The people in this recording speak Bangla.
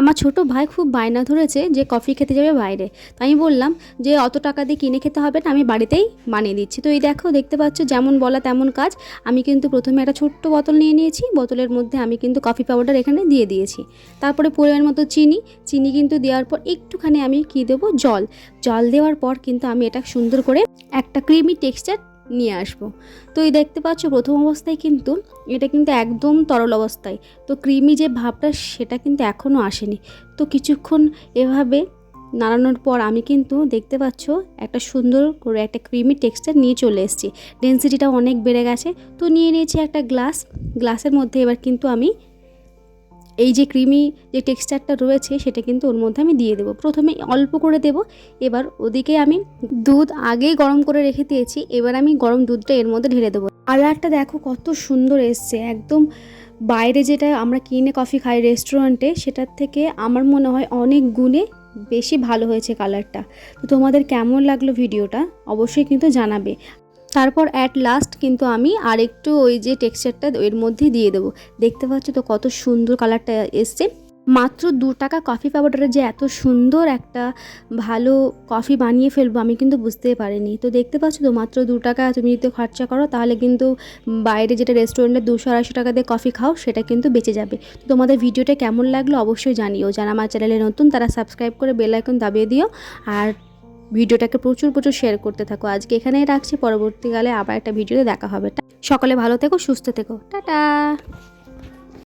আমার ছোট ভাই খুব বায়না ধরেছে যে কফি খেতে যাবে বাইরে। তো আমি বললাম যে, অত টাকা দিয়ে কিনে খেতে হবে না, আমি বাড়িতেই বানিয়ে দিচ্ছি। তো এই দেখো, দেখতে পাচ্ছ যেমন বলা তেমন কাজ। আমি কিন্তু প্রথমে একটা ছোট্ট বোতল নিয়ে নিয়েছি। বোতলের মধ্যে আমি কিন্তু কফি পাউডার এখানে দিয়ে দিয়েছি। তারপরে পরিমাণ মতো চিনি। চিনি কিন্তু দেওয়ার পর একটুখানি আমি কী দেবো? জল। জল দেওয়ার পর কিন্তু আমি এটা সুন্দর করে একটা ক্রিমি টেক্সচার নিয়ে আসব। তো এই দেখতে পাচ্ছ প্রথম অবস্থায় কিন্তু এটা কিন্তু একদম তরল অবস্থায়। তো ক্রিমি যে ভাবটা সেটা কিন্তু এখনও আসেনি। তো কিছুক্ষণ এভাবে নাড়ানোর পর আমি কিন্তু দেখতে পাচ্ছ একটা সুন্দর করে একটা ক্রিমি টেক্সচার নিয়ে চলে এসেছি। ডেন্সিটিটা অনেক বেড়ে গেছে। তো নিয়ে নিয়েছি একটা গ্লাস গ্লাসের মধ্যে এবার কিন্তু আমি এই যে ক্রিমি যে টেক্সচারটা রয়েছে সেটা কিন্তু ওর মধ্যে আমি দিয়ে দেবো। প্রথমে অল্প করে দেব, এবার ওদিকে আমি দুধ আগেই গরম করে রেখে দিয়েছি, এবার আমি গরম দুধটা এর মধ্যে ঢেলে দেবো। কালারটা দেখো কত সুন্দর এসছে, একদম বাইরে যেটা আমরা কিনে কফি খাই রেস্টুরেন্টে, সেটার থেকে আমার মনে হয় অনেক গুণে বেশি ভালো হয়েছে কালারটা। তো তোমাদের কেমন লাগল ভিডিওটা অবশ্যই কিন্তু জানাবে। তারপর অ্যাট লাস্ট কিন্তু আমি আরেকটু ওই যে টেক্সচারটা এর মধ্যে দিয়ে দেবো। দেখতে পাচ্ছ তো কত সুন্দর কালারটা এসছে। মাত্র দু টাকা কফি পাউডারে যে এত সুন্দর একটা ভালো কফি বানিয়ে ফেলব আমি কিন্তু বুঝতেই পারিনি। তো দেখতে পাচ্ছ তো মাত্র দু টাকা তুমি যদি খরচা করো তাহলে কিন্তু বাইরে যেটা রেস্টুরেন্টে দুশো আড়াইশো টাকা দিয়ে কফি খাও সেটা কিন্তু বেঁচে যাবে। তোমাদের ভিডিওটা কেমন লাগল অবশ্যই জানিও। যারা আমার চ্যানেলে নতুন তারা সাবস্ক্রাইব করে বেল আইকন দাবিয়ে দিও। আর ভিডিওটাকে প্রচুর প্রচুর শেয়ার করতে থাকো। আজকে এখানেই রাখছি। পরবর্তীকালে আবার একটা ভিডিওতে দেখা হবে। সকলে ভালো থেকো, সুস্থ থেকো। টাটা!